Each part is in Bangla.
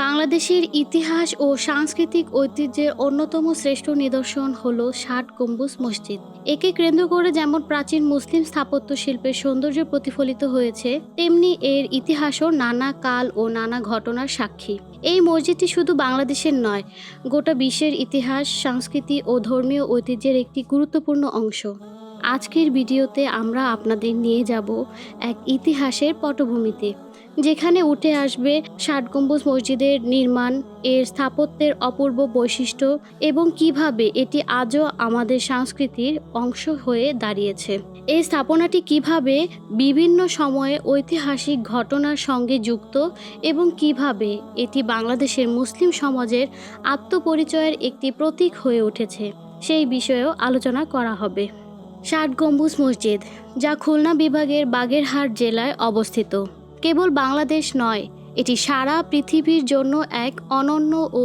বাংলাদেশের ইতিহাস ও সাংস্কৃতিক ঐতিহ্যের অন্যতম শ্রেষ্ঠ নিদর্শন হল ষাট গম্বুজ মসজিদ। একে কেন্দ্র করে যেমন প্রাচীন মুসলিম স্থাপত্য শিল্পের সৌন্দর্য প্রতিফলিত হয়েছে, তেমনি এর ইতিহাসও নানা কাল ও নানা ঘটনার সাক্ষী। এই মসজিদটি শুধু বাংলাদেশের নয়, গোটা বিশ্বের ইতিহাস, সংস্কৃতি ও ধর্মীয় ঐতিহ্যের একটি গুরুত্বপূর্ণ অংশ। আজকের ভিডিওতে আমরা আপনাদের নিয়ে যাব এক ইতিহাসের পটভূমিতে, যেখানে উঠে আসবে ষাট গম্বুজ মসজিদের নির্মাণ, এর স্থাপত্যের অপূর্ব বৈশিষ্ট্য এবং কীভাবে এটি আজও আমাদের সংস্কৃতির অংশ হয়ে দাঁড়িয়েছে। এই স্থাপনাটি কীভাবে বিভিন্ন সময়ে ঐতিহাসিক ঘটনার সঙ্গে যুক্ত এবং কীভাবে এটি বাংলাদেশের মুসলিম সমাজের আত্মপরিচয়ের একটি প্রতীক হয়ে উঠেছে, সেই বিষয়েও আলোচনা করা হবে। ষাট গম্বুজ মসজিদ, যা খুলনা বিভাগের বাগেরহাট জেলায় অবস্থিত। কেবল বাংলাদেশ নয়, এটি সারা পৃথিবীর জন্য এক অনন্য ও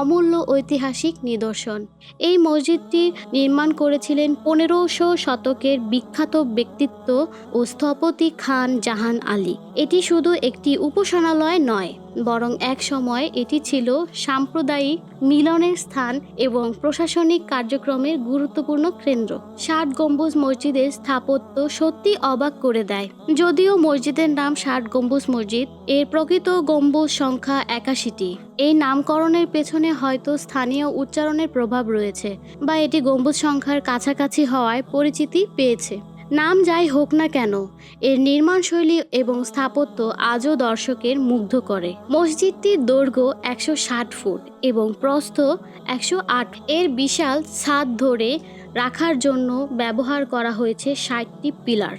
অমূল্য ঐতিহাসিক নিদর্শন। এই মসজিদটি নির্মাণ করেছিলেন পনেরোশো শতকের বিখ্যাত ব্যক্তিত্ব ও স্থপতি খান জাহান আলী। এটি শুধু একটি উপাসনালয় নয় বরং এক সময় এটি ছিল সাম্প্রদায়িক মিলনের স্থান এবং প্রশাসনিক কার্যক্রমের গুরুত্বপূর্ণ কেন্দ্র। ষাট গম্বুজ মসজিদের স্থাপত্য সত্যি অবাক করে দেয়। যদিও মসজিদের নাম ষাট গম্বুজ মসজিদ, এর প্রকৃত গম্বুজ সংখ্যা একাশিটি। এই নামকরণের পেছনে হয়তো স্থানীয় উচ্চারণের প্রভাব রয়েছে বা এটি গম্বুজ সংখ্যার কাছাকাছি হওয়ায় পরিচিতি পেয়েছে। নাম যাই হোক না কেন, এর নির্মাণশৈলী এবং স্থাপত্য আজও দর্শকের মুগ্ধ করে। মসজিদটির দৈর্ঘ্য একশো ষাট ফুট এবং প্রস্থ একশো আট। এর বিশাল ছাদ ধরে রাখার জন্য ব্যবহার করা হয়েছে ষাটটি পিলার।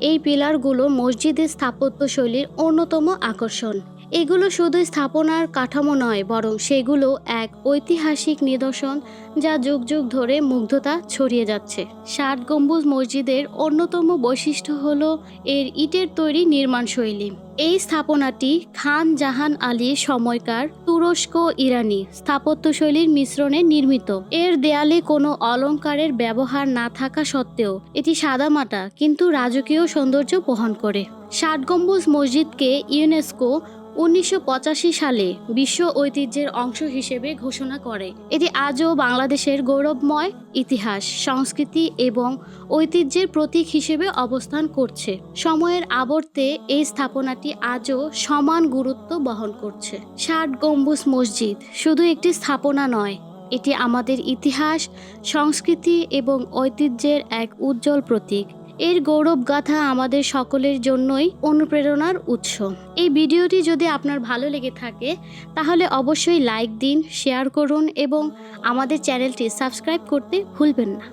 এই পিলারগুলো মসজিদের স্থাপত্যশৈলীর অন্যতম আকর্ষণ। এগুলো শুধু স্থাপনার কাঠামো নয়, বরং সেগুলো এক ঐতিহাসিক নিদর্শন যা যুগ যুগ ধরে মুগ্ধতা ছড়িয়ে যাচ্ছে। ষাট গম্বুজ মসজিদের অন্যতম বৈশিষ্ট্য হল এর ইটের তৈরি নির্মাণ শৈলী। এই স্থাপনাটি খান জাহান আলীর সময়কার তুরস্ক ইরানি স্থাপত্যশৈলীর মিশ্রণে নির্মিত। এর দেয়ালে কোনো অলঙ্কারের ব্যবহার না থাকা সত্ত্বেও এটি সাদামাটা কিন্তু রাজকীয় সৌন্দর্য বহন করে। ষাট গম্বুজ মসজিদকে ইউনেস্কো উনিশশো পঁচাশি সালে বিশ্ব ঐতিহ্যের অংশ হিসেবে ঘোষণা করে। এটি আজও বাংলাদেশের গৌরবময় ইতিহাস, সংস্কৃতি এবং ঐতিহ্যের প্রতীক হিসেবে অবস্থান করছে। সময়ের আবর্তে এই স্থাপনাটি আজও সমান গুরুত্ব বহন করছে। ষাট গম্বুজ মসজিদ শুধু একটি স্থাপনা নয়, এটি আমাদের ইতিহাস, সংস্কৃতি এবং ঐতিহ্যের এক উজ্জ্বল প্রতীক। এর গৌরব গাথা আমাদের সকলের জন্যই অনুপ্রেরণার উৎস। এই ভিডিওটি যদি আপনার ভালো লেগে থাকে, তাহলে অবশ্যই লাইক দিন, শেয়ার করুন এবং আমাদের চ্যানেলটি সাবস্ক্রাইব করতে ভুলবেন না।